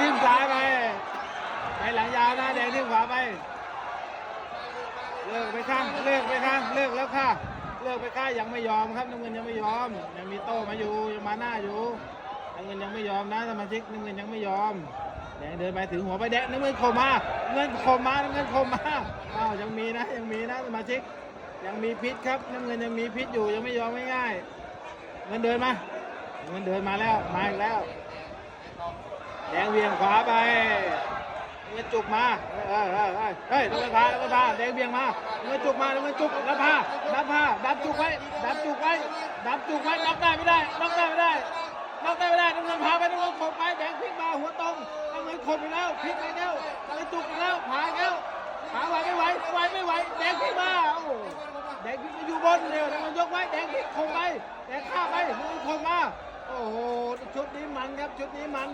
ทิ่มซ้ายไปไปหลังยาวนะแดงทิ่มขวาไป เลิกไปข้างเลิกไปข้างเลิกแล้วค่ะ เลิกไปข้างยังไม่ยอมครับน้ำเงินยังไม่ยอมยังมีโต้มาอยู่ยังมาหน้าอยู่น้ำเงินยังไม่ยอมนะสมาชิกน้ำเงินยังไม่ยอมแดงเดินไปถึงหัวไปแดงน้ำเงินโคมมาเงินโคมมาน้ำเงินโคมมาอ้าวยังมีนะยังมีนะสมาชิกยังมีพิษครับน้ำเงินยังมีพิษอยู่ยังไม่ยอมง่ายๆเงินเดินมาเงินเดินมาแล้วมาอีกแล้ว แดงเวียงขวาไปเงินจุกมาเฮ้ยเฮ้ยเฮ้ยเฮ้ยต้องไปพาต้องไปพาแดงเวียงมาเงินจุกมาเงินจุกแล้วพาดับพาดับจุกไว้ดับจุกไว้ดับจุกไว้น็อกได้ไม่ได้น็อกได้ไม่ได้น็อกได้ไม่ได้น้ำเงินพาไปน้ำเงินขดไปแดงพลิกมาหัวตรงน้ำเงินขดไปแล้วพลิกไปแล้วเงินจุกไปแล้วพาแล้วพาไหวไม่ไหวไหวไม่ไหวแดงพลิกมาโอ้แดงพลิกมาอยู่บนเร็วน้ำเงินยกไว้แดงพลิกคงไปแดงข้าไปน้ำเงินคงมาโอ้โหชุดนี้มันครับชุดนี้มัน